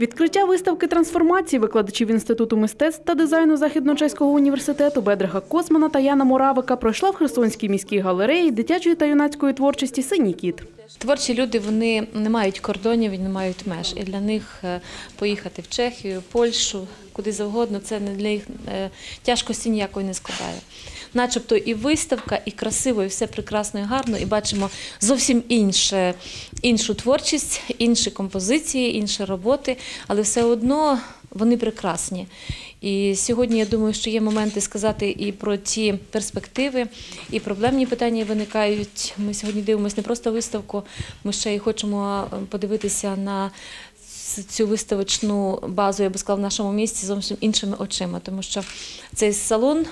Відкриття виставки трансформації викладачів Інституту мистецтв та дизайну Західночеського університету Бедриха Космана та Яна Муравика пройшла в Херсонській міській галереї дитячої та юнацької творчості Синій кіт. Творчі люди вони не мають кордонів і не мають меж. І для них е, поїхати в Чехію, Польщу, куди завгодно, це не для їх е, тяжкості ніякої не складає. Начебто і виставка, і красиво, і все прекрасно і гарно, і бачимо зовсім інше, іншу творчість, інші композиції, інші роботи, але все одно вони прекрасні. І сьогодні я думаю, що є моменти сказати і про ті перспективи, і проблемні питання виникають. Ми сьогодні дивимося не просто виставку, ми ще й хочемо е, подивитися на цю виставочну базу, я би сказала, в нашому місті зовсім іншими очима, тому що цей салон.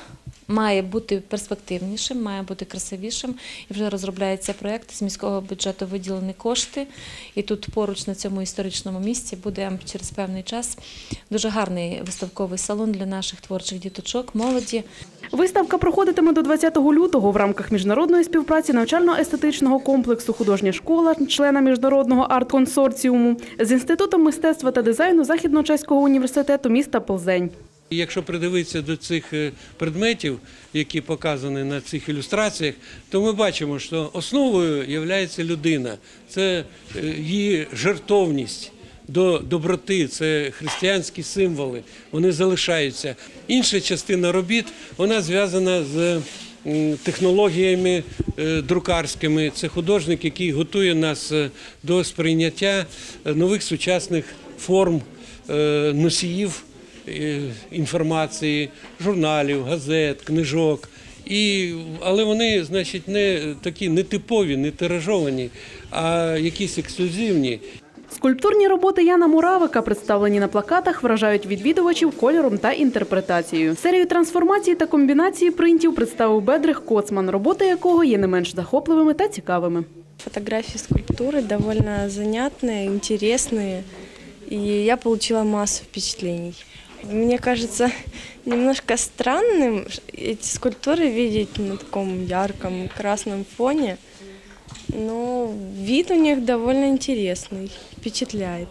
Має бути перспективнішим, має бути красивішим. І вже розробляється проєкт з міського бюджету виділені кошти. І тут поруч на цьому історичному місці буде через певний час дуже гарний виставковий салон для наших творчих діточок, молоді. Виставка проходитиме до 20 лютого в рамках міжнародної співпраці навчально-естетичного комплексу художня школа, члена міжнародного арт-консорціуму з Інститутом мистецтва та дизайну Західночеського університету міста Ползень. Якщо придивитися до цих е, предметів, які показані на цих ілюстраціях, то ми бачимо, що основою є людина, це е, її жертовність до доброти, це християнські символи, вони залишаються. Інша частина робіт вона зв'язана з технологіями е, друкарськими. Це художник, який готує нас до сприйняття нових сучасних форм носіїв інформації, журналів, газет, книжок. І, але вони, значить, не такі не типові, не тиражовані, а якісь ексклюзивні. Скульптурні роботи Яна Муравика, представлені на плакатах, вражають відвідувачів кольором та інтерпретацією. Серію трансформації та комбінації принтів представив Бедрих Коцман, роботи якого є не менш захопливими та цікавими. Фотографии скульптуры довольно занятные, интересные, и я получила массу впечатлений. Мне кажется немножко странным эти скульптуры видеть на таком ярком красном фоне, но вид у них довольно интересный, впечатляет.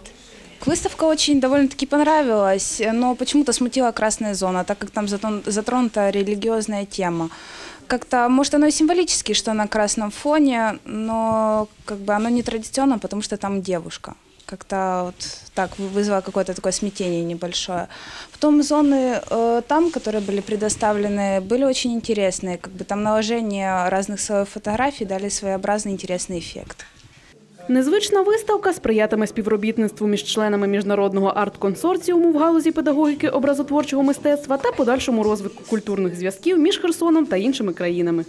Выставка очень довольно-таки понравилась, но почему-то смутила красная зона, так как там затронута религиозная тема. Как-то, может, оно и символически, что на красном фоне, но как бы оно не традиционно, потому что там девушка. Как-то вот так вызвало какое-то такое смятение небольшое. Потом зоны э, там, которые были предоставлены, были очень интересные. Как бы там наложение разных слоев фотографий дали своеобразный интересный эффект. Незвична виставка сприятиме співробітництву між членами міжнародного арт-консорціуму в галузі педагогіки образотворчого мистецтва та подальшому розвитку культурних зв'язків між Херсоном та іншими країнами.